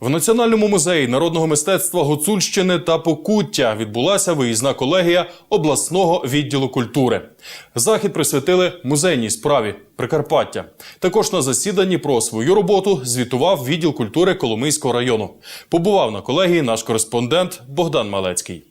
В Національному музеї народного мистецтва Гуцульщини та Покуття відбулася виїзна колегія обласного відділу культури. Захід присвятили музейній справі Прикарпаття. Також на засіданні про свою роботу звітував відділ культури Коломийського району. Побував на колегії наш кореспондент Богдан Малецький.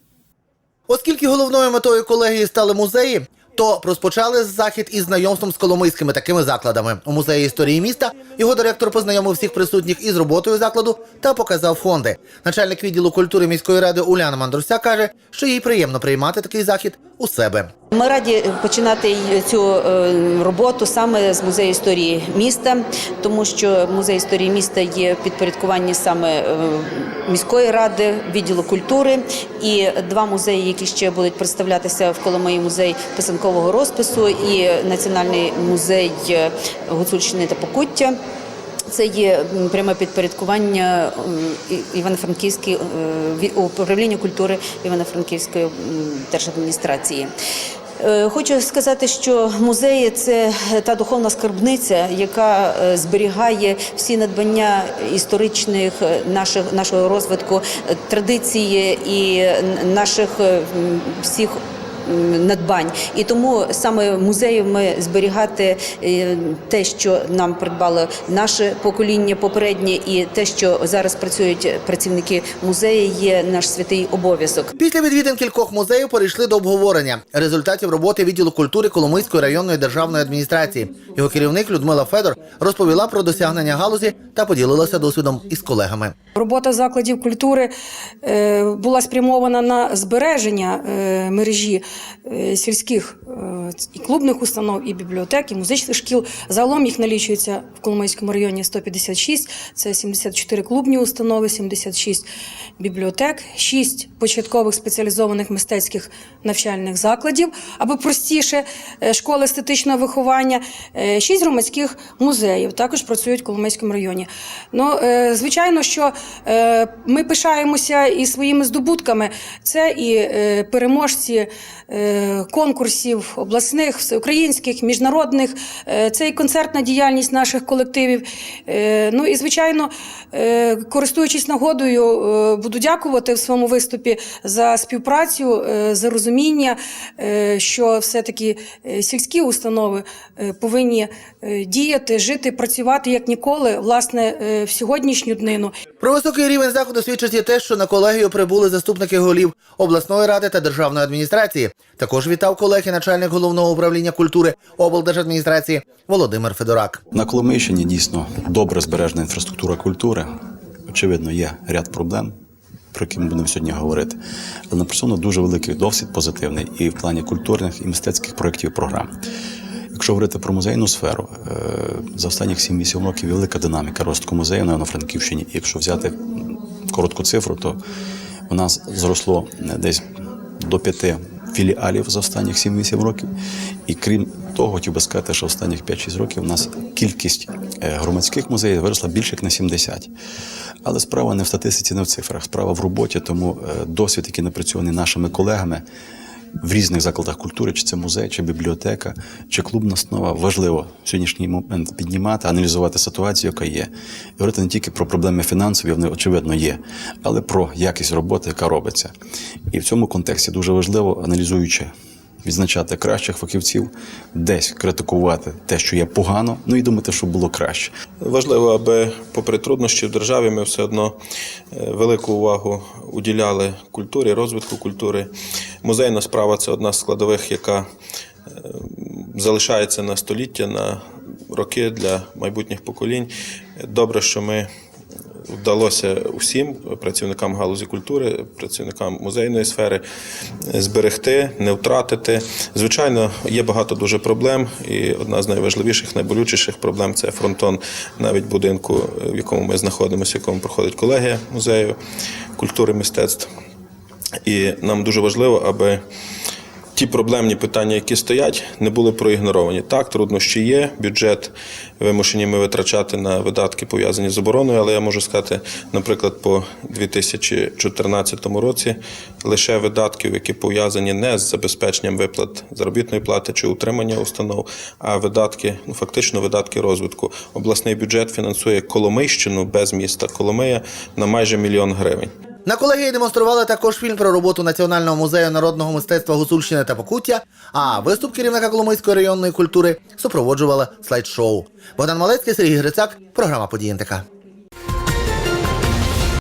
Оскільки головною метою колегії стали музеї, то розпочали захід із знайомством з коломийськими такими закладами. У музеї історії міста його директор познайомив всіх присутніх із роботою закладу та показав фонди. Начальник відділу культури міської ради Уляна Мандруся каже, що їй приємно приймати такий захід у себе. Ми раді починати цю е, роботу саме з музею історії міста, тому що музей історії міста є в підпорядкуванні саме е, міської ради, відділу культури і два музеї, які ще будуть представлятися в Коломиї музей писанкового розпису і Національний музей е, Гуцульщини та Покуття. Це є пряме підпорядкування Івано-Франківської е, управління культури Івано-Франківської держадміністрації. Е, Хочу сказати, що музеї це та духовна скарбниця, яка е, зберігає всі надбання історичних наших нашого розвитку, традиції і наших всіх надбань. І тому саме музею ми зберігати е, те, що нам придбало наше покоління попереднє, і те, що зараз працюють працівники музею, є наш святий обов'язок. Після відвідин кількох музеїв перейшли до обговорення результатів роботи відділу культури Коломийської районної державної адміністрації. Його керівник Людмила Федор розповіла про досягнення галузі та поділилася досвідом із колегами. Робота закладів культури е, була спрямована на збереження е, мережі сільських е, і клубних установ, і бібліотек, і музичних шкіл. Загалом їх налічується в Коломийському районі 156. Це 74 клубні установи, 76 бібліотек, 6 початкових спеціалізованих мистецьких навчальних закладів, або простіше е, школи естетичного виховання, 6 громадських музеїв також працюють в Коломийському районі. Ну, е, звичайно, що е, ми пишаємося і своїми здобутками. Це і е, переможці е, конкурсів обласних, всеукраїнських, міжнародних, е, це і концертна діяльність наших колективів. Е, Ну і звичайно, е, користуючись нагодою, е, буду дякувати в своєму виступі за співпрацю, е, за розуміння, е, що все-таки е, сільські установи е, повинні е, діяти, жити, працювати як ніколи, власне, е, в сьогоднішню днину. Про високий рівень заходу свідчить і те, що на колегію прибули заступники голів обласної ради та державної адміністрації. Також вітав колег і начальник головного управління культури облдержадміністрації Володимир Федорак. На Коломийщині дійсно добре збережена інфраструктура культури. Очевидно, є ряд проблем, про які ми будемо сьогодні говорити. Але написано дуже великий досвід позитивний і в плані культурних і мистецьких проєктів програм. Якщо говорити про музейну сферу, е, за останніх 7-8 років велика динаміка розвитку музею на Франківщині. Якщо взяти коротку цифру, то у нас зросло е, десь до п'яти філіалів за останніх 7-8 років. І крім того, хотів би сказати, що останніх 5-6 років у нас кількість е, громадських музеїв виросла більше як на 70. Але справа не в статистиці, не в цифрах, справа в роботі, тому е, досвід, який напрацьований нашими колегами в різних закладах культури, чи це музей, чи бібліотека, чи клубна основа, важливо в сьогоднішній момент піднімати, аналізувати ситуацію, яка є. І говорити не тільки про проблеми фінансові, вони очевидно є, але про якість роботи, яка робиться. І в цьому контексті дуже важливо, аналізуючи. Відзначати кращих фахівців, десь критикувати те, що є погано, ну і думати, що було краще. Важливо, аби, попри труднощі в державі, ми все одно е, велику увагу уділяли культурі, розвитку культури. Музейна справа це одна з складових, яка е, залишається на століття, на роки для майбутніх поколінь. Добре, що ми. Вдалося усім працівникам галузі культури, працівникам музейної сфери е, зберегти, не втратити. Звичайно, є багато дуже проблем, і одна з найважливіших, найболючіших проблем це фронтон навіть будинку, е, в якому ми знаходимося, в якому проходить колегія музею культури мистецтв. І нам дуже важливо, аби ті проблемні питання, які стоять, не були проігноровані. Так, труднощі є, бюджет вимушені ми витрачати на видатки, пов'язані з обороною, але я можу сказати, наприклад, по 2014 році лише видатків, які пов'язані не з забезпеченням виплат заробітної плати чи утримання установ, а видатки, ну фактично видатки розвитку. Обласний бюджет фінансує Коломийщину без міста Коломия на майже мільйон гривень. На колегії демонстрували також фільм про роботу Національного музею народного мистецтва Гуцульщини та Покуття, а виступ керівника Коломийської районної культури супроводжувала слайд-шоу. Богдан Малецький, Сергій Грицак, програма «Події НТК».